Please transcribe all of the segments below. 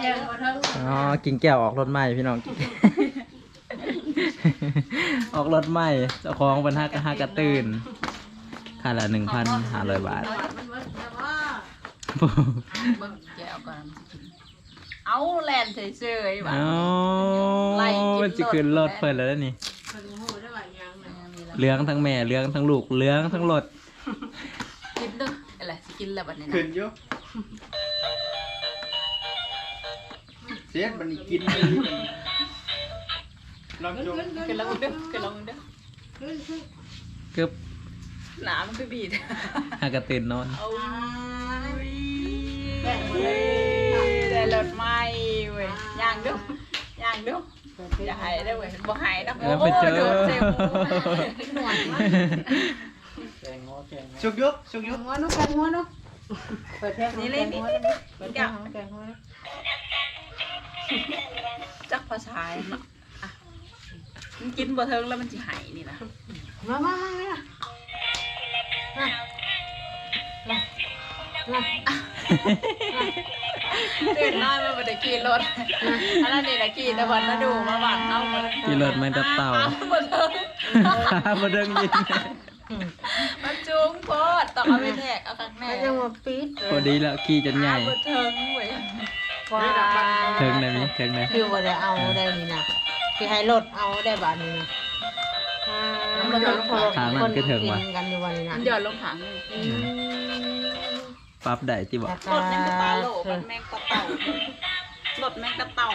แก้วบ่เทิงอ๋อกินแก้วออกรถใหม่พี่น้องออกรถใหม่เจ้าของเป็นห้ากห้ากระตื่นค่าละหนึ่งพันห้าร้อยบาท มันเบิดแต่ว่าเบิ่งแกเอาก่อนมันสิกินเอาแลนเฉยๆว่ะ เอ้าไล่กินมันจะขึ้นรถรถเปิดแล้วนี่เพิ่นฮู้ได้ว่าหยังน่ะมีละเลี้ยงทั้งแม่เลี้ยงทั้งลูกเลี้ยงทั้งรถกินเด้ออะไรสิกินแล้วบัดนี้ขึ้นะนอยู่ เสียบันนี้กินเลยลองจงกินแล้วมึงเด้อกินแล้วมึงเด้อขึ้นขึ้นเกือบหนามันไปบีดห้ากระตื่นนอนเอาแบ่งบ่เว้ได้ยได้รถใหม่เว้ยย่างเด้อย่างเด้ออย่าหายเด้อเว้ยบ่หายนะแล้วไปเจอโโหโดนเซลล์หน่วยมาชุกยุกชุกแกยุงกหัวนุกแกงหัวนุกเปิดแก้วนี่เลยนี่นี่นี่เปิดเดี๋แก้ยววแกงหัวนุก จักภาษาเนาะอะมันกินบ่เทิงแล้วมันสิหายนี่นะมามามาเนี่ยมามามาตื่นนอนมาบ่ได้ขี่รถอันนั้นนี่นะขี่แต่วันนะดูมาบ้านเฮาบ่ได้ขี่รถไม่ตับเต่าอะบ่เทิงมาเดินยินมันจุงโพดต้องเอาไปแทกเอาข้างแน่แล้วยังมาปีดพอดีแล้วขี่จนใหญ่บ่เทิงเว้ยว่าเทิงได้ไหมเทิงได้ คือว่าได้เอาได้นี่นะคือให้รถเอาได้บาทนี้นะอ่ามันก็คนกินกันอยู่วันนี้นะมันหย่อนลงถังเลยอืมปรั๊บได้ที่บอกรถแมงกระตาโหลมันแมงกระเต่ารถแมงกระเต่า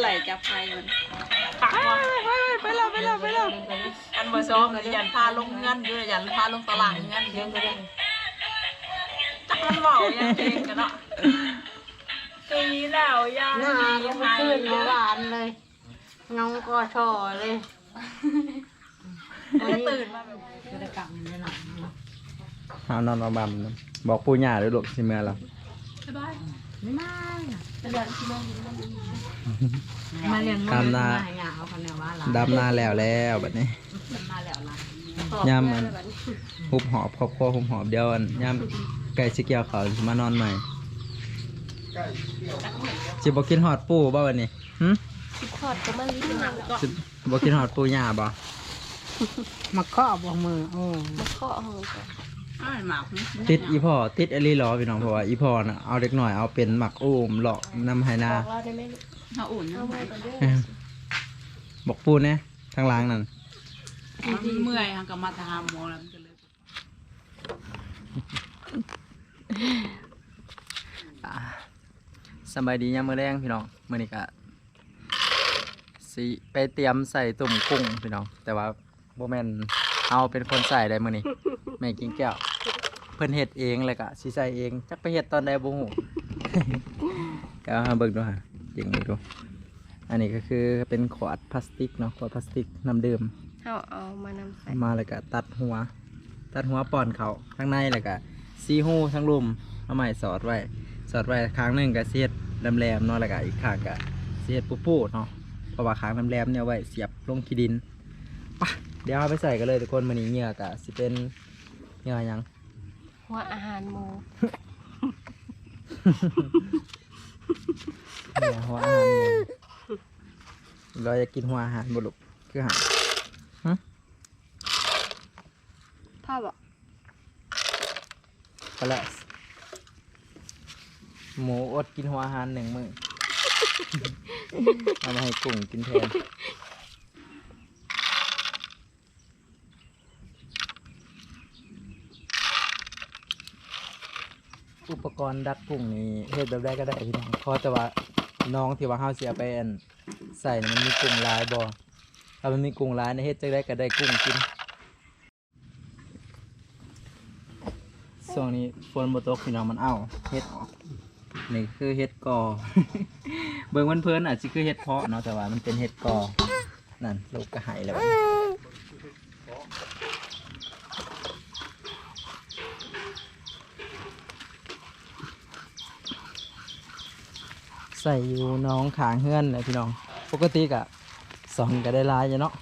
ไหลจับไฟมันปักว่ะไปแล้วไปแล้วไปแล้วอันบ่ซ้อมยันพาลงเงินอยู่ยันพาลงตลาดเงินเลี้ยงก็ได้จักมันเว้ายังเองกันเนาะ ปีแล้วยังหน้าก็ไม่ขึ้นเมื่อวานเลยเงาก็ช่อเลยมันตื่นมาแบบจะได้กลับมันได้หน่อยเอานอนมาบำนะบอกปู่ย่าด้วยลูกสิเมื่อเราสบายไม่มาเดือนที่โมงมาเรียนมาหาเอาคนแนวว่าหลานดำนาแล้วแล้วแบบนี้มันมาแล้วล่ะย่ำมันหุบหอบครอบครัวหุบหอบเดียวอันย่ำไก่สิเกียวเขาสิมานอนใหม่ สิบอกกินหอดปูบ่วันนี้หึทอดก็มาลิ้นมันแล้วสิบอกกินหอดปูย่าบ่มาเคาะบอกมือโอ้มาเคาะห้องก่อนอ้าวหมากนี่ติดอีพ่อติดอลีหรอพี่น้องเพราะว่าอีพ่อน่ะเอาเด็กหน่อยเอาเป็นหมักอุ้มหลอกนำไหนาบอกเราได้ไหมลูกเอาอุ่นเอาเอาไว้ก่อนเด้อเอ้ยบอกปูเนี่ยทางล่างนั่นมันเมื่อยค่ะก็มาทำหมอแล้วมันก็เลยอ่า สบายดียามมื้อแรงพี่น้องมื้อนี้ก็สิไปเตรียมใส่ตุ่มกุ้งพี่น้อง แต่ว่าบ่แม่นเอาเป็นคนใส่ได้มื้อนี้แม่กินแก้ว เพิ่นเฮ็ดเองเลยก็สิใส่เองจักไปเฮ็ดตอนใดบ่ฮู้ ก็เอามาเบิ่งดูฮะจริงเลยดู อันนี้ก็คือเป็นขวดพลาสติกเนาะขวดพลาสติกน้ำดื่ม เอาเอามานำใส่มาแล้วก็ตัดหัว ตัดหัวป่อนเขาข้างในแล้วก็ซีหูทั้งรุมเอาใหม่สอดไว้ สอดไว้ข้างหนึ่งก็เสียดแหลมๆเนาะแล้วก็อีกข้างก็เสียดปูๆเนาะเพราะว่าข้างแหลมๆเนี่ยเอาไว้เสียบลงขี้ดินไปะเดี๋ยวเอาไปใส่กันเลยทุกคนมันนี้เหงื่อกะสิเป็นเหงื่อหยังหัวอาหารหมูเหงื่อหัวอาหารหมูเราจะกินหัวอาหารบุลุกคือหาพ่อบอกก็แล้ว หมูอดกินหัวอาหารหนึ่งมือ เอามาให้กุ้งกินแทนอุปกรณ์ดักกุ้งนี่เฮ็ดแบบใดก็ได้พี่น้องเพราะแต่ว่าน้องที่ว่าเฮาสิเอาไปอันใส่นี่มันมีกุ้งหลายบ่ถ้ามันมีกุ้งหลายในเฮ็ดจังไดก็ได้กุ้งกินช่วงนี้ฝนบ่ตกพี่น้องมันเอาเฮ็ดออก นี่คือเฮ็ดกอ เบิ่งมันเพลินอาจสิคือเฮ็ดเพาะเนาะแต่ว่ามันเป็นเฮ็ดกอ นั่นลูกก็หายแล้วใส่อยู่น้องขางเฮือนเลยพี่น้อง ปกติกะสอนก็ได้ลายเนาะ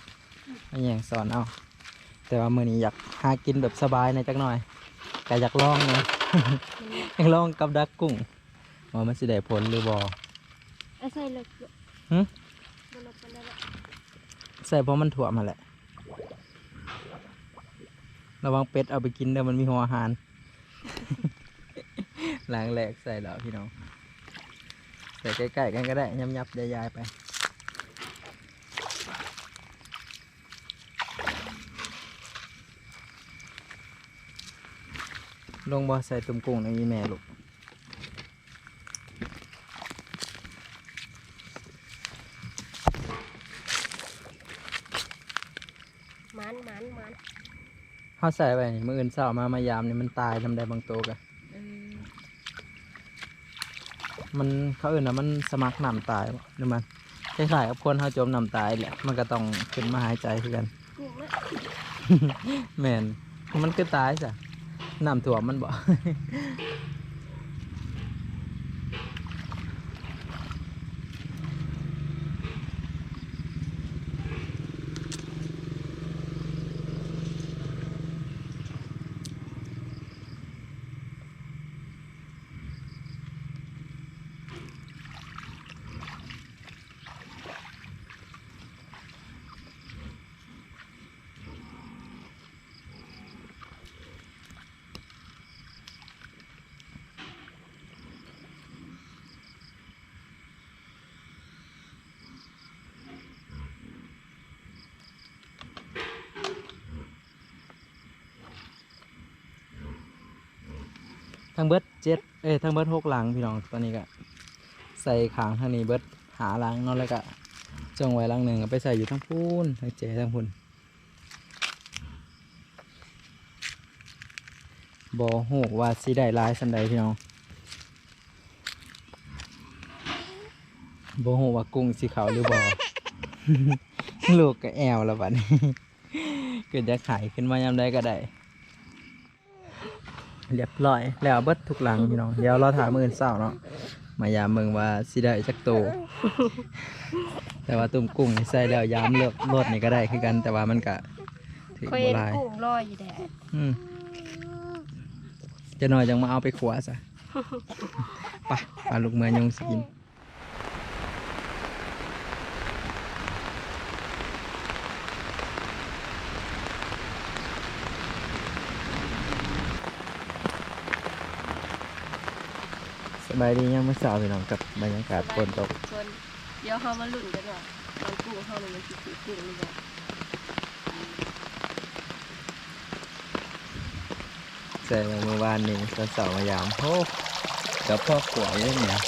อันอย่างสอนเอา แต่ว่ามือนี้อยากหากินแบบสบายในอยจักหน่อยก็อยากลองเนาะอยากลองกับดักกุ้ง ว่ามันสิได้ผลหรือบ่ไอ้ใส่เล็กหึบ่ลบกันได้ละใส่เพราะมันถ่วมมาแหละ ระวังเป็ดเอาไปกินเด้อมันมีหัวอาหารล้างแหลกใส่แล้วพี่น้อง ใส่ใกล้ๆกันก็ได้ยับยับๆยายๆไป ลงบ่ใส่ตุ่มกุ้งในนี้แม่ลูก มันมันมัน เขาใส่ไปนี่มืออื่นเสาร์มามายามนี่มันตายทำได้บางตัวกะเออมันเขาเอื่นนะมันสมัครนำตายบ่หรือมันคล้ายๆกับคนเขาจมนำตายแหละมันก็ต้องขึ้นมาหายใจคือกันกุ้งนะแม่นมันก็ตายจ้ะน้ำถ่วมมันบ่ ทั้งเบิดเจ็ดเอ้ยทั้งเบิดหกหลังพี่น้องตอนนี้ก็ใส่ขางทางนี้เบิดหาหลังนอนแล้วก็จงไว้หลังหนึ่งไปใส่อยู่ทั้งพูนทั้งเจทั้งพูนบอหูว่าสีได้ลายสันใดพี่น้องบอหูว่ากุ้งสีขาวหรือบอลูกก็แอวแล้วบัดนี้เกิดจะขายขึ้นมายามใดก็ได้ เรียบร้อย แล้วเบิดทุกหลังพี่น้องเดี๋ยวเราถามมืออื่นเศร้าเนาะมายามเมืองว่าสิได้จักโต แต่ว่าตุ่มกุ้งนี่ใส่แล้วยามเลือกรสนี่ก็ได้คือกัน แต่ว่ามันก็ถือเคยโบเห็นราณกุ้งลอยอยู่แดดอืมจะหน่อยจังมาเอาไปขัวซะ ไปปลาลูกเมือยงสิกิน บายดียังไม่สาวพี่น้องกับบรรยากาศฝนตกส่วนเดี๋ยวเขามาลุ้นกันว่าตอนกุ้งเขาเนี่ยมันสิสิกุ้งหรือเปล่าใส่เมื่อวานนี้ตอนเสาร์มายามโอ้กับพ่อขวายเนี่ย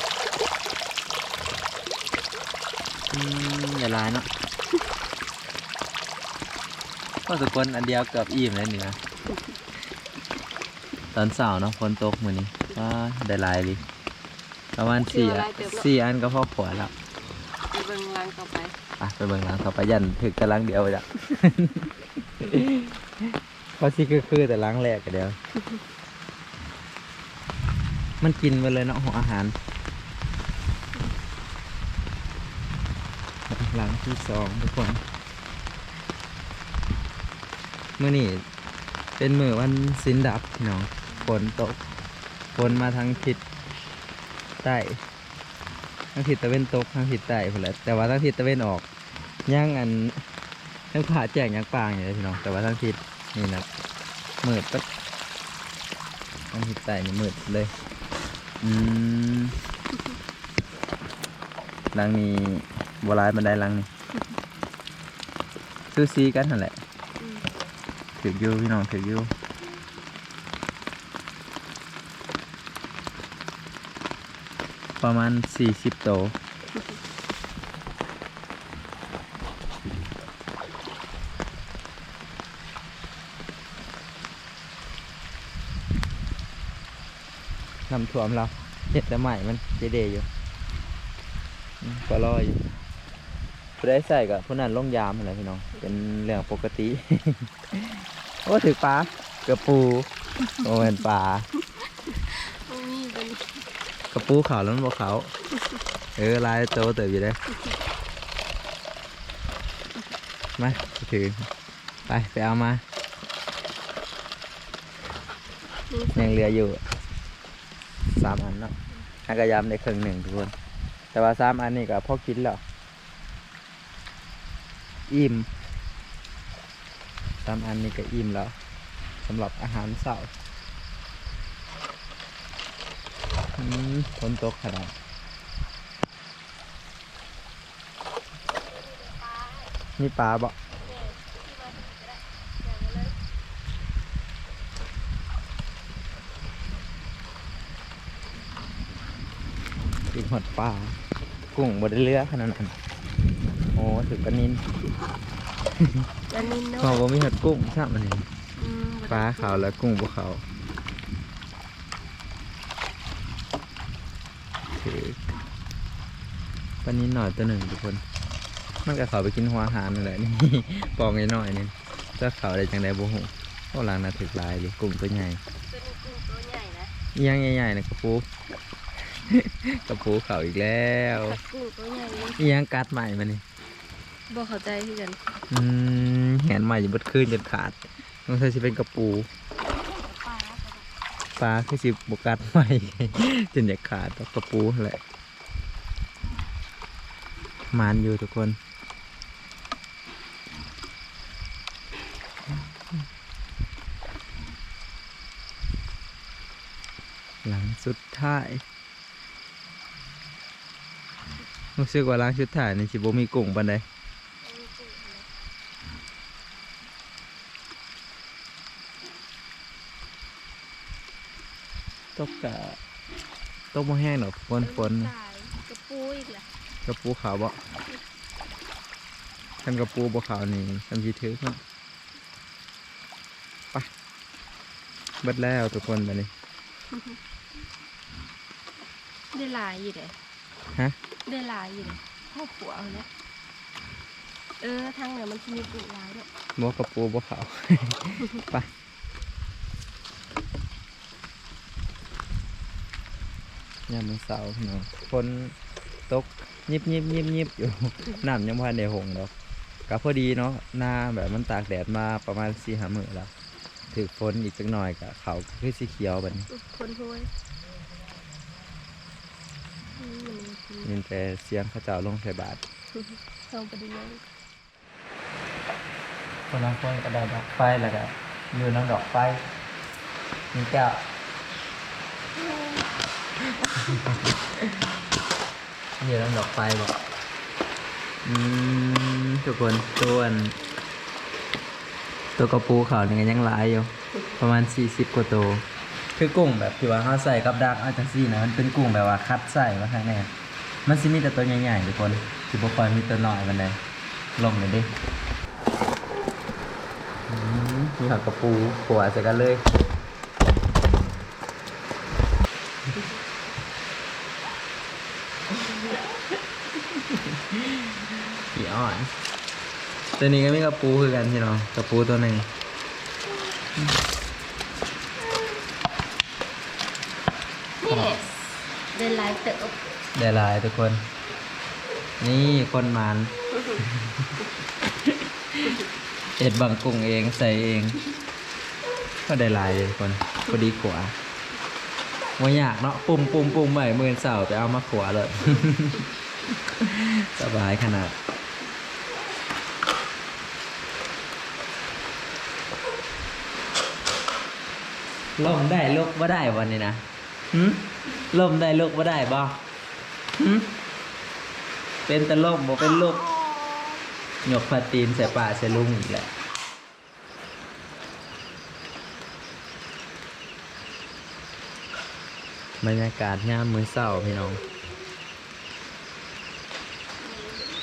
อืมอย่าลายเนาะก็ทุกคนอันเดียวเกือบอิ่มแล้วเนี่ยตอนเสาร์เนาะฝนตกเหมือนนี้ว่าได้ลายดิ ประมาณสี่อะสี่อันก็พ่อขวายแล้วไปเบิ่งรังต่อไปอะไปเบิ่งหลังเขาไปยันถึกกำลังเดียวจ้ะเพราะสิคือคือแต่หล้างแรกก็เดียว มันกินไปเลยเนาะหัวอาหารหลังที่สองทุกคนเมื่อนี่เป็นมือวันสินดับเนาะฝนตกฝนมาทางทิศ ใต้ทางทิศตะเวนตกทางทิศใต้พุ่นแหละแต่ว่าทางทิศตะเวนออกย่างอันทั้งผาแจงย่างปางอย่างนี้พี่น้องแต่ว่าทางทิศนี่นะมืดปั๊บทางทิศใต้นี่มืดเลยอืมลังนี้โบราณบันไดหลังนี้ซื้อซีกันนั่นแหละถือยู่พี่น้องถืออยู่ ประมาณสี่สิบโตวน้ำท่วมเราเห็ดแต่ใหม่มันเจเดอยู่ก็รออยู่ผู้ได้ใส่กับผู้นั้นลงยามอะไรพี่น้อง เป็นเรื่องปกติ โอ้ถือปลาเกือบปู โอ้เป็นปลา ปูขาวแล้วมันบอกขาวเออลายโตเติบอยู่เลยมาถือไปไปเอามายังเหลืออยู่สามอันเนาะหากระยำได้ครึ่งหนึ่งทุกคน แต่ว่าสามอันนี้ก็พอกินแล้วอิ่มสามอันนี้ก็อิ่มแล้วสำหรับอาหารเสาร์อืม ฝนตกขนาดมีปลาบ่กินหอดปลา กุ้งบไดเรือขนาดนั้น โอ้ถึงปลานินอันนี้เนาะเขาบ่มีหอดกุ้งใช่ไหมนี่อืมบ่ได้ปลาขาวและกุ้งภูเขาถือ ปลานินหน่อยตัวหนึ่งทุกคน มันก็เขาไปกินหัวอาหารนั่นแหละนี่ ปองน้อยๆนี่จะเขาได้จังไดบ่ฮู้โอ้หลังน่ะถึกหลายเลยกุ้งตัวใหญ่ตัวนี้กุ้งตัวใหญ่นะอิหยังใหญ่ๆนะกระปูกระปูเขาอีกแล้วกัดกุ้งตัวใหญ่เลยอิหยังกัดใหม่มานี่บ่เข้าใจคือกันอืมแหนใหม่อยู่บดคืนจนขาดต้องใช้สิเป็นกระปูปลาปลาคือสิบกัดใหม่จนอยากขาดต้องกระปูแหละ มานอยู่ทุกคนหลังสุดท้ายรู้สึกว่าหล้างสุดท้ายนี่สิบ่มีกุ้งปันใดตกกะตกบ่แห้งดอกฝนฝน กแหละกระปูขาวบ่คันกระปูบ่ขาวนี่ทำสิถือมันไปเบิดแล้วทุกคนบัดนี้ได้หลายอยู่เด้ฮะได้หลายอยู่เด้พ่อผัวเอาแล้วเออทางเหนือมันสิมีกุ้งหลายด้วยบ่กระปูบ่ขาวไปยามมื้อเช้าเนาะฝนตก ยิบยิบยิบยิบอยู่น้ำยังบ่ทันได้หงดอกก็พอดีเนาะหน้าแบบมันตากแดดมาประมาณ4-5มื้อแล้วถึกฝนอีกจักหน่อยก็เขาวก็คือสีเขียวบัดนี้อุ๊ยคนห้วยอืมมันยินแต่เสียงเขาเจ้าลงใส่บาทส่งไปดูเลยคนละคนก็ได้ดอกไฟแล้วก็อยู่น้ำดอกไฟมีแก้ว อยู่น้ำดอกไฟบอกอืมทุกคนตัวนตัวกระปูเขาเนี่ยยังหลายอยู่ ประมาณ 40 กว่าตัวคือกุ้งแบบที่ว่าเขาใส่กับดักอาจังซี่นะมันเป็นกุ้งแบบว่าคัดใส่มาข้างในมันสิมีแต่ตัวใหญ่ๆทุกคนสิบ่ค่อยมีตัวน้อยมันเลยลงเลยดิอืมมีผักกระปูขัวใส่กันเลย ขี้อ่อน ตัวนี้ก็มีกระปูคือกันพี่น้องกระปูตัวหนึ่งนี่ได้หลายเติบได้หลายทุกคน นี่คนหมันเอ็ดบังกุ้งเองใส่เอง ก็ได้หลายเลยทุกคนพอดีขวาว่อยากเนาะปุ่มปุ่มปุ่มใหม่มือเสาไปเอามาขวาเลย สบายขนาด ล่มได้ลุกว่าได้วันนี้นะหืมล่มได้ลุกว่าได้บ่หืมเป็นแต่ล่มบ่เป็นลุกหยกพาตีนใส่ป่าใส่ลุงอีกแหละบรรยากาศยามมือเช้าพี่น้อง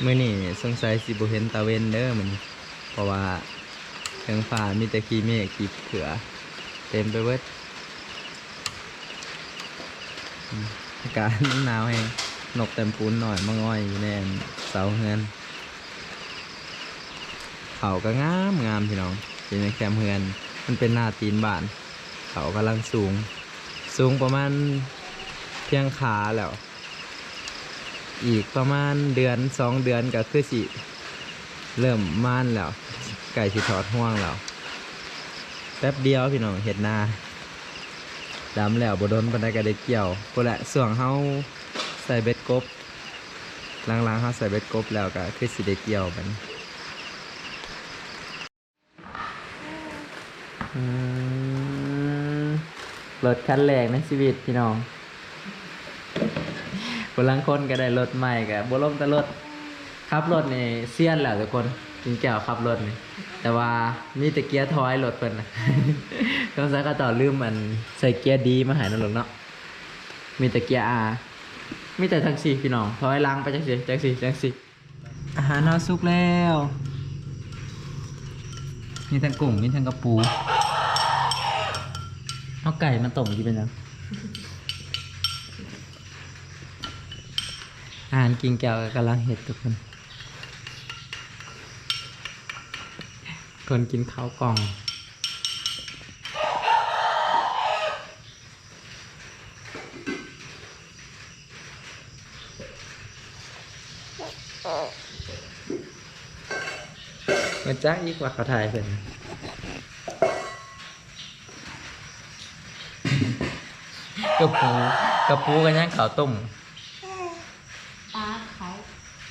มื้อนี้สงสัยสิบเห็นตะเวนเด้อมื้อนเพราะว่าเทิงฟ้ามีแต่ขี้เมฆขี้เขือ เต็มไปเบิดอากาศหนาวแฮงนกเต็มปูนหน่อยมาง่อยอยู่ในเสาเฮือนเขาก็งามงามพี่น้องอยู่ในแคมเฮือน มันเป็นหน้าตีนบ้าน เขากำลังสูง สูงประมาณเพียงขาแล้ว อีกประมาณเดือนสองเดือนก็คือสิเริ่มม่านแล้ว ไก่สิถอดห่วงแล้ว แป๊บเดียวพี่น้องเห็ดนาดำแล้วบดนปานใดก็ได้เกี่ยวพุ่นแหละส่วงเฮาใส่เบ็ดกบหลังๆเฮาใส่เบ็ดกบแล้วก็คือสิได้เกี่ยวบัดนี้อืมรถคันแรกในชีวิตพี่น้องคนลังคนก็ได้รถใหม่ก็บ่ล้มแต่รถขับรถนี่เซียนแล้วทุกคน กินแก้วขับรถนี่แต่ว่ามีแต่เกียร์ถอยรถเพิ่นนะสงสัยก็ต่อลืมมันใส่เกียร์ดีมาหายนั่นหรอกเนาะมีแต่เกียร์อามีแต่ทั้งสี่พี่น้องถอยล้างไปจังสี่จังสี่จังสี่อาหารเราสุกแล้วมีทั้งกุ้งมีทั้งกระปูเอาไก่มาต้มกินเป็นยังอาหารกินแก้วกำลังเห็ดทุกคน คนกินข้าวกล่องมันจ้าอีกว่าเขาถ่ายเพิ่นกระปูกระปูกันยังข้าวต้มปลาเขา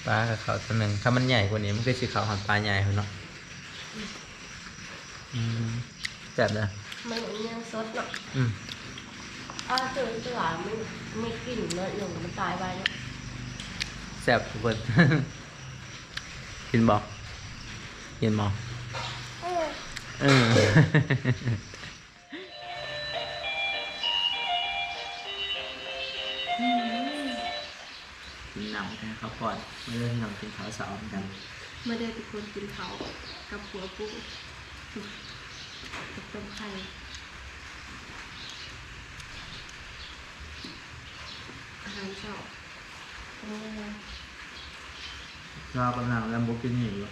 ปลากับข้าวตัวหนึ่งถ้ามันใหญ่กว่านี้มันก็สิข้าวหันปลาใหญ่เนาะอืม แซ่บนะมันยังสดเนาะอืมอ้าเจอเสือมันไม่กลิ่นเนาะหนึ่งมันตายไปเนาะแซ่บทุกคนกินบอกกินบอกเออกินหนังกันครับก่อนไม่ได้ที่นอนกินข้าวเสาร์เหมือนกันไม่ได้เป็นคนกินเขากับหัวปุ๊กกับ ต้มไข่อาหารเช้าโออรอกำลังแลมโบกินี่อยู่